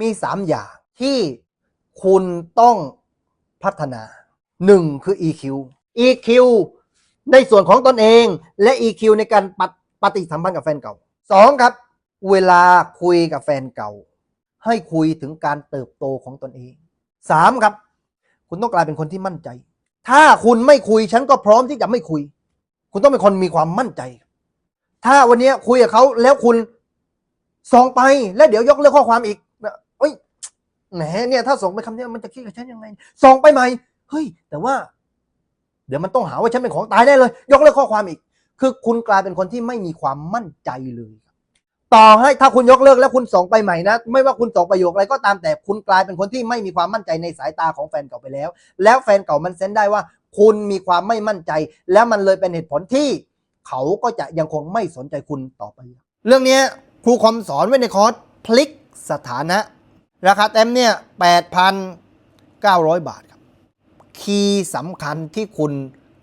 มี3อย่างที่คุณต้องพัฒนา1คือ EQ EQ ในส่วนของตนเองและ EQ ในการปฏิปฏิสัมพันธ์กับแฟนเก่า2ครับ เวลาคุยกับแฟนเก่า ให้คุยถึงการเติบโตของตนเอง3ครับ คุณต้องกลายเป็นคนที่มั่นใจ ถ้าคุณไม่คุยฉันก็พร้อมที่จะไม่คุย คุณต้องเป็นคนมีความมั่นใจ ถ้าวันนี้คุยกับเขาแล้วคุณส่งไปแล้วเดี๋ยวยกเลิกข้อความอีก แหมเนี่ยถ้าส่งไปคำนี้มันจะคิดกับฉันยังไงส่งไปใหม่เฮ้ย แต่ว่า เดี๋ยวมันต้องหาว่าฉันเป็นของตายได้เลย ยกเลิกข้อความอีก คือคุณกลายเป็นคนที่ไม่มีความมั่นใจเลยต่อให้ถ้าคุณยกเลิกแล้วคุณส่งไปใหม่นะ ไม่ว่าคุณส่งประโยคอะไรก็ตามแต่คุณกลายเป็นคนที่ไม่มีความมั่นใจในสายตาของแฟนเก่าไปแล้ว แล้วแฟนเก่ามันเซนได้ว่า คุณมีความไม่มั่นใจ แล้วมันเลยเป็นเหตุผลที่ เขาก็จะยังคงไม่สนใจคุณต่อไป เรื่องนี้ครูคอมสอนไว้ในคอร์สพลิกสถานะ ราคาเต็มเนี่ย 8,900 บาทครับ คีย์สำคัญที่คุณ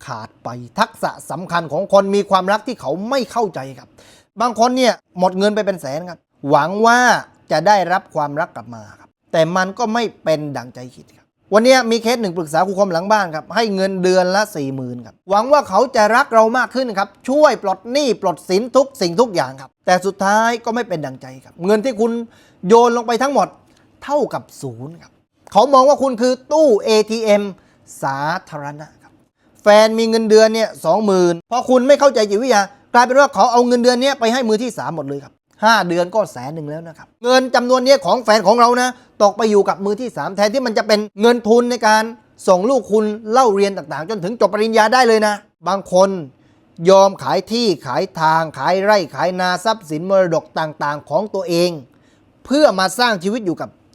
ขาดไปทักษะสำคัญของคนมีความรักที่เขาไม่เข้าใจครับ บางคนเนี่ยหมดเงินไปเป็นแสนครับ หวังว่าจะได้รับความรักกลับมาครับ แต่มันก็ไม่เป็นดังใจคิดครับ วันนี้มีเคสหนึ่งปรึกษาครูคมหลังบ้านครับ ให้เงินเดือนละ4ี่หมื่นครับ หวังว่าเขาจะรักเรามากขึ้นครับ ช่วยปลดหนี้ปลดสินทุกสิ่งทุกอย่างครับ แต่สุดท้ายก็ไม่เป็นดังใจครับ เงินที่คุณโยนลงไปทั้งหมด เท่ากับศูนย์ครับเขามองว่าคุณคือตู้ ATM สาธารณะครับ แฟนมีเงินเดือนเนี่ยสองหมื่นพอคุณไม่เข้าใจจิตวิทยากลายเป็นว่าเขาเอาเงินเดือนเนี้ยไปให้มือที่สามหมดเลยครับห้าเดือนก็แสนหนึ่งแล้วนะครับ เงินจำนวนเนี้ยของแฟนของเรานะตกไปอยู่กับมือที่สามแทนที่มันจะเป็นเงินทุนในการส่งลูกคุณเล่าเรียนต่างๆ จนถึงจบปริญญาได้เลยนะ บางคนยอมขายที่ขายทางขายไร่ขายนาทรัพย์สินมรดกต่างๆ ของตัวเอง เพื่อมาสร้างชีวิตอยู่กับ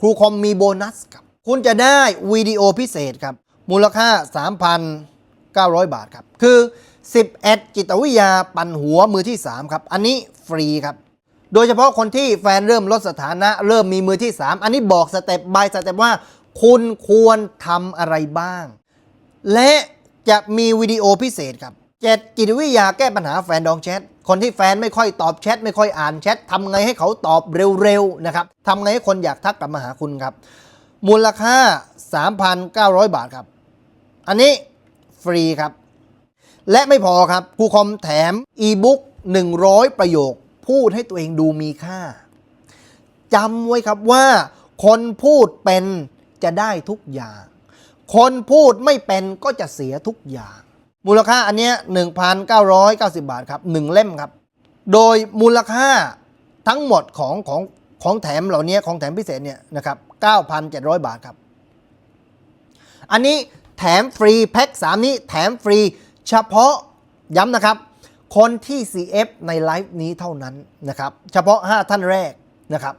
ครูคอมมีโบนัสครับ คุณจะได้วิดีโอพิเศษครับ มูลค่า 3,900 บาทครับ คือ 11 จิตวิทยาปั่นหัวมือที่ 3 ครับ อันนี้ฟรีครับ โดยเฉพาะคนที่แฟนเริ่มลดสถานะเริ่มมีมือที่ 3 อันนี้บอกสเต็ปบายสเต็ปว่า คุณควรทำอะไรบ้าง และจะมีวิดีโอพิเศษครับ เจ็ดจิตวิทยาแก้ปัญหาแฟนดองแชท คนที่แฟนไม่ค่อยตอบแชทไม่ค่อยอ่านแชททำไงให้เขาตอบเร็วๆนะครับทำไงให้คนอยากทักกลับมาหาคุณครับ มูลค่า 3,900 บาทครับ อันนี้ฟรีครับ และไม่พอครับครูคอมแถมอีบุ๊ก100 ประโยค พูดให้ตัวเองดูมีค่าจำไว้ครับว่า คนพูดเป็นจะได้ทุกอย่าง คนพูดไม่เป็นก็จะเสียทุกอย่าง มูลค่าอันเนี้ย1,990 บาทครับ1เล่มครับ โดยมูลค่าทั้งหมดของของของแถมเหล่านี้ของแถมพิเศษเนี่ยนะครับ9,700 บาทครับ อันนี้แถมฟรีแพ็ค3 นี้แถมฟรีเฉพาะย้ำนะครับ คนที่ CF ในไลฟ์นี้เท่านั้นนะครับ เฉพาะ 5 ท่านแรกนะครับ